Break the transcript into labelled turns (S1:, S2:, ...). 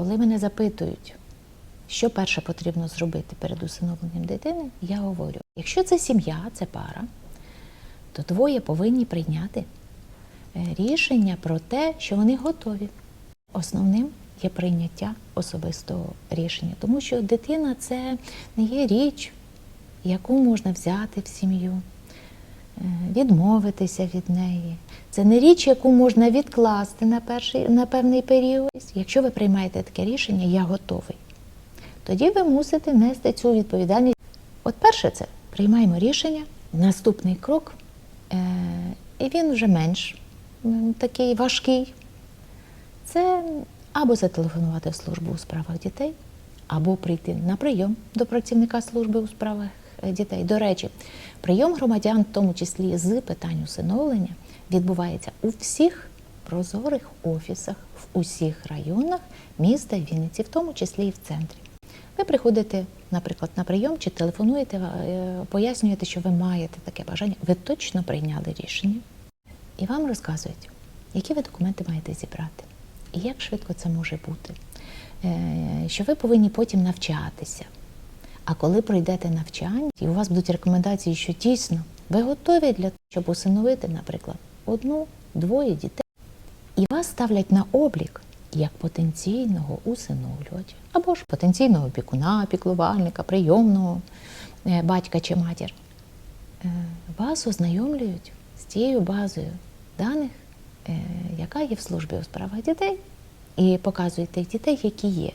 S1: Коли мене запитують, що перше потрібно зробити перед усиновленням дитини, я говорю: якщо це сім'я, це пара, то двоє повинні прийняти е, рішення про те, що вони готові. Основним є прийняття особистого рішення, тому що дитина це не є річ, яку можна взяти в сім'ю, відмовитися від неї. Це не річ, яку можна відкласти на, перший, на певний період. Якщо ви приймаєте таке рішення, я готовий. Тоді ви мусите нести цю відповідальність. От перше це приймаємо рішення. Наступний крок, е, і він вже менш такий важкий. Це або зателефонувати в службу у справах дітей, або прийти на прийом до працівника служби у справах е, дітей. До речі, прийом громадян, в тому числі з питань усиновлення, відбувається у всіх прозорих офісах в усіх районах міста Вінниці, в тому числі і в центрі. Ви приходите, наприклад, на прийом чи телефонуєте, е, пояснюєте, що ви маєте таке бажання, ви точно прийняли рішення, і вам розказують, які ви документи маєте зібрати, і як швидко це може бути, Е, що ви повинні потім навчатися. А коли пройдете навчання, і у вас будуть рекомендації, що дійсно ви готові для того, щоб усиновити, наприклад, одну, двоє дітей, і вас ставлять на облік як потенційного усиновлювача, або ж потенційного опікуна, піклувальника, прийомного е, батька чи матір. Е, Вас ознайомлюють з тією базою даних, е, яка є в службі у справах дітей, і показують тих дітей, які є.